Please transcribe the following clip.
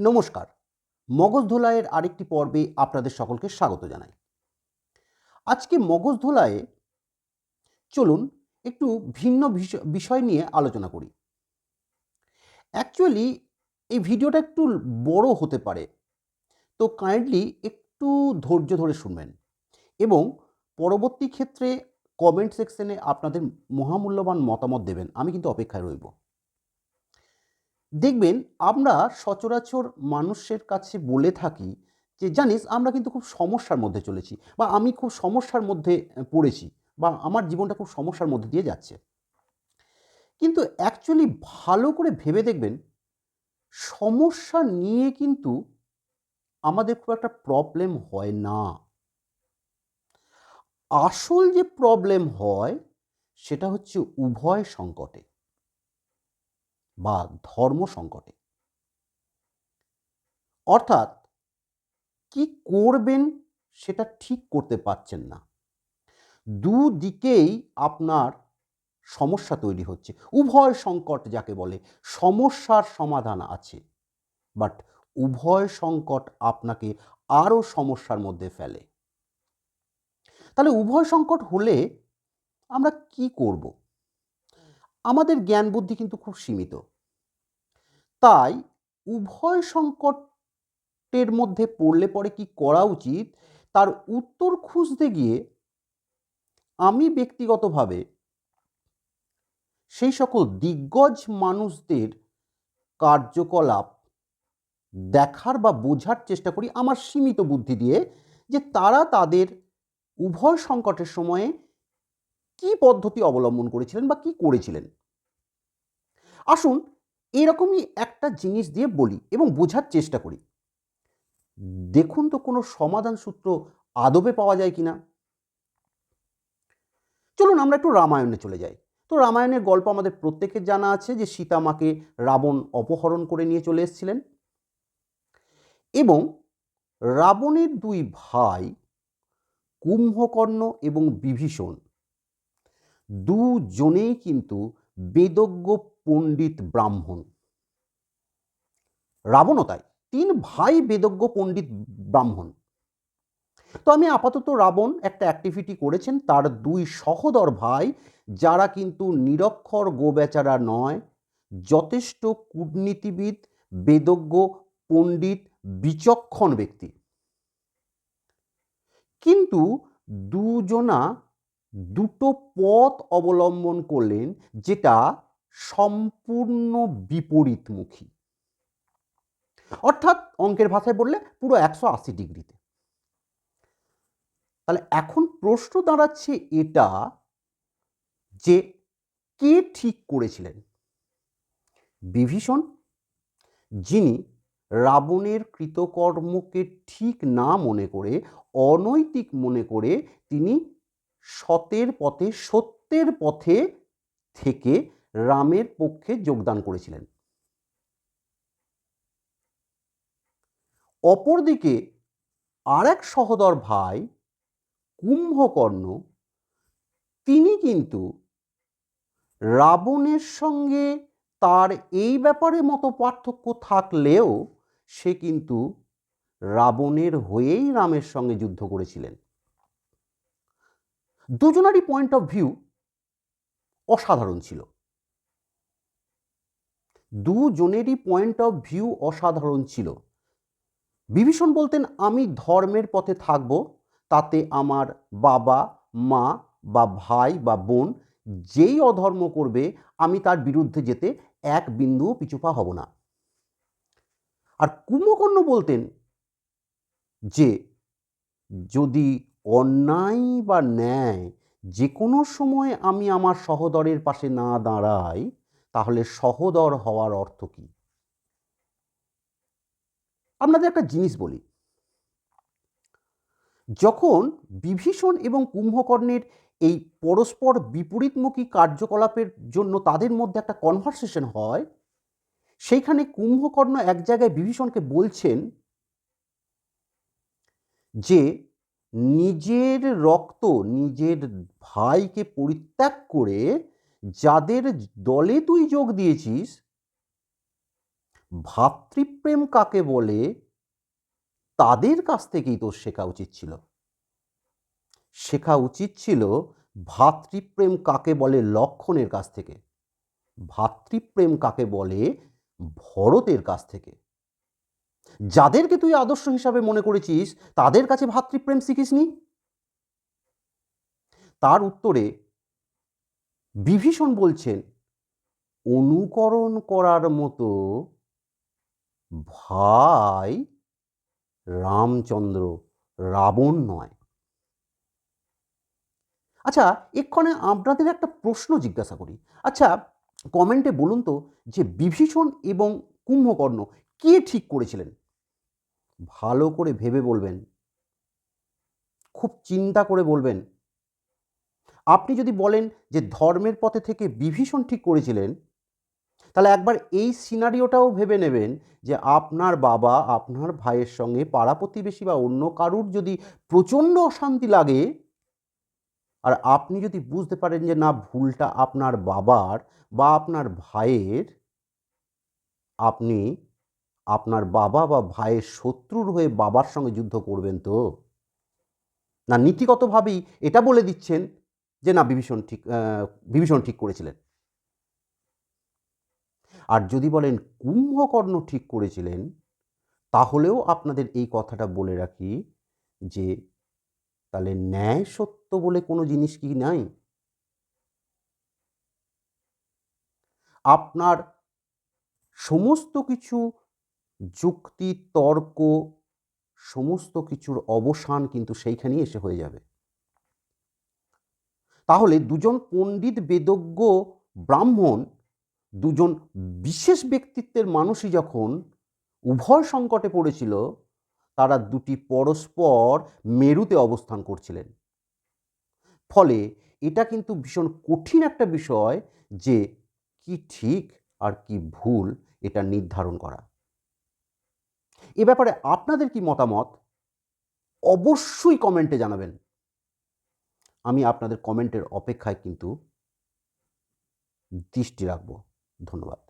নমস্কার। মগজ ধোলাইয়ের আরেকটি পর্বে আপনাদের সকলকে স্বাগত জানাই। আজকে মগজ ধোলায়ে চলুন একটু ভিন্ন বিষয় নিয়ে আলোচনা করি। অ্যাকচুয়ালি এই ভিডিওটা একটু বড় হতে পারে। তো কাইন্ডলি একটু ধৈর্য ধরে শুনবেন এবং পরবর্তী ক্ষেত্রে কমেন্ট সেকশনে আপনাদের মহামূল্যবান মতামত দেবেন। আমি কিন্তু অপেক্ষায় রইব। দেখবেন আমরা সচরাচর মানুষের কাছে বলে থাকি যে, জানিস, আমরা কিন্তু খুব সমস্যার মধ্যে চলেছি বা আমি খুব সমস্যার মধ্যে পড়েছি বা আমার জীবনটা খুব সমস্যার মধ্যে দিয়ে যাচ্ছে। কিন্তু অ্যাকচুয়ালি ভালো করে ভেবে দেখবেন, সমস্যা নিয়ে কিন্তু আমাদের খুব একটা প্রবলেম হয় না। আসল যে প্রবলেম হয়, সেটা হচ্ছে উভয় সংকটে। বা ধর্ম সংকটে। অর্থাৎ কি করবেন সেটা ঠিক করতে পারছেন না। দুদিকেই আপনার সমস্যা তৈরি হচ্ছে। উভয় সংকট যাকে বলে সমস্যার সমাধান আছে। বাট উভয় সংকট আপনাকে আরও সমস্যার মধ্যে ফেলে। তাহলে উভয় সংকট হলে আমরা কি করব? আমাদের জ্ঞান বুদ্ধি কিন্তু খুব সীমিত। তাই উভয় সংকটের মধ্যে পড়লে পরে কি করা উচিত? তার উত্তর খুঁজতে গিয়ে আমি ব্যক্তিগতভাবে সেই সকল দিগ্গজ মানুষদের কার্যকলাপ দেখার বা বোঝার চেষ্টা করি আমার সীমিত বুদ্ধি দিয়ে যে তারা তাদের উভয় সংকটের সময়ে কি পদ্ধতি অবলম্বন করেছিলেন বা কি করেছিলেন? আসুন এরকমই একটা জিনিস দিয়ে বলি এবং বোঝার চেষ্টা করি। দেখুন তো কোনো সমাধান সূত্র আদবে পাওয়া যায় কিনা? চলুন আমরা একটু রামায়ণে চলে যাই। তো রামায়ণের গল্প আমাদের প্রত্যেকের জানা আছে যে সীতামাকে রাবণ অপহরণ করে নিয়ে চলে এসেছিলেন। এবং রাবণের দুই ভাই কুম্ভকর্ণ এবং বিভীষণ দুজনেই কিন্তু বেদজ্ঞ পণ্ডিত ব্রাহ্মণ। রাবণও তাই, তিন ভাই বেদজ্ঞ পণ্ডিত ব্রাহ্মণ। তো আমি আপাতত রাবণ একটা অ্যাক্টিভিটি করেছেন, তার দুই সহোদর ভাই, যারা কিন্তু নিরক্ষর গোবেচারা নয়, যথেষ্ট কূটনীতিবিদ, বেদজ্ঞ, পণ্ডিত, বিচক্ষণ ব্যক্তি। কিন্তু দুজনা দুটো পথ অবলম্বন করলেন যেটা সম্পূর্ণ বিপরীতমুখী। অর্থাৎ অঙ্কের ভাষায় বললে পুরো একশো আশি ডিগ্রিতে। তাহলে এখন প্রশ্ন দাঁড়াচ্ছে এটা যে কে ঠিক করেছিলেন? বিভীষণ, যিনি রাবণের কৃতকর্মকে ঠিক না মনে করে, অনৈতিক মনে করে তিনি সতের পথে, সত্যের পথে থেকে রামের পক্ষে যোগদান করেছিলেন। অপরদিকে আর এক সহোদর ভাই, কুম্ভকর্ণ, তিনি কিন্তু রাবণের সঙ্গে তার এই ব্যাপারে মতো পার্থক্য থাকলেও সে কিন্তু রাবণের হয়েই রামের সঙ্গে যুদ্ধ করেছিলেন। দুজনারই পয়েন্ট অফ ভিউ অসাধারণ ছিল। দুজনেরই পয়েন্ট অফ ভিউ অসাধারণ ছিল। বিভীষণ বলতেন, আমি ধর্মের পথে থাকব, তাতে আমার বাবা, মা বা ভাই বা বোন যেই অধর্ম করবে, আমি তার বিরুদ্ধে যেতে এক বিন্দুও পিছুপা হব না। আর কুম্ভকর্ণ বলতেন যে, যদি অন্যায় বা ন্যায় যে কোনো সময় আমি আমার সহদরের পাশে না দাঁড়াই, তাহলে সহদর হওয়ার অর্থ কী? আপনাদের একটা জিনিস বলি। যখন বিভীষণ এবং কুম্ভকর্ণের এই পরস্পর বিপরীতমুখী কার্যকলাপের জন্য তাদের মধ্যে একটা কনভারসেশন হয়, সেইখানে কুম্ভকর্ণ এক জায়গায় বিভীষণকে বলছেন যে নিজের রক্ত, নিজের ভাইকে পরিত্যাগ করে যাদের দলে তুই যোগ দিয়েছিস, ভাতৃপ্রেম কাকে বলে? তাদের কাছ থেকেই তোর শেখা উচিত ছিল। শেখা উচিত ছিল ভাতৃপ্রেম কাকে বলে লক্ষণের কাছ থেকে? ভাতৃপ্রেম কাকে বলে ভরতের কাছ থেকে? যাদেরকে তুই আদর্শ হিসাবে মনে করেছিস, তাদের কাছে ভাতৃপ্রেম শিখিসনি? তার উত্তরে, বিভীষণ বলছেন, অনুকরণ করার মতো ভাই রামচন্দ্র রাবণ নয়। আচ্ছা এক্ষণে আপনাদের একটা প্রশ্ন জিজ্ঞাসা করি। আচ্ছা কমেন্টে বলুন তো যে বিভীষণ এবং কুম্ভকর্ণ কে ঠিক করেছিলেন? ভালো করে ভেবে বলবেন। খুব চিন্তা করে বলবেন। আপনি যদি বলেন যে ধর্মের পথে থেকে বিভীষণ ঠিক করেছিলেন, তাহলে একবার এই সিনারিওটাও ভেবে নেবেন যে আপনার বাবা আপনার ভাইয়ের সঙ্গে পাড়া প্রতিবেশী বা অন্য কারুর যদি প্রচণ্ড অশান্তি লাগে, আর আপনি যদি বুঝতে পারেন যে না, ভুলটা আপনার বাবার বা আপনার ভাইয়ের, আপনি আপনার বাবা বা ভাইয়ের শত্রুর হয়ে বাবার সঙ্গে যুদ্ধ করবেন তো? না, নীতিগতভাবেই এটা বলে দিচ্ছেন যে, না, বিভীষণ ঠিক বিভীষণ ঠিক করেছিলেন। আর যদি বলেন কুম্ভকর্ণ ঠিক করেছিলেন, তাহলেও আপনাদের এই কথাটা বলে রাখি যে, তাহলে ন্যায় সত্য বলে কোনো জিনিস কি নাই? আপনার সমস্ত কিছু যুক্তি, তর্ক, সমস্ত কিছুর অবসান কিন্তু সেইখানেই এসে হয়ে যাবে। তাহলে দুজন পণ্ডিত বেদজ্ঞ ব্রাহ্মণ, দুজন বিশেষ ব্যক্তিত্বের মানুষই যখন উভয় সংকটে পড়েছিল, তারা দুটি পরস্পর মেরুতে অবস্থান করছিলেন। ফলে এটা কিন্তু ভীষণ কঠিন একটা বিষয় যে কি ঠিক আর কি ভুল এটা নির্ধারণ করা। এ ব্যাপারে আপনাদের কি মতামত? অবশ্যই কমেন্টে জানাবেন। আমি আপনাদের কমেন্টের অপেক্ষায় কিন্তু দৃষ্টি রাখব। ধন্যবাদ।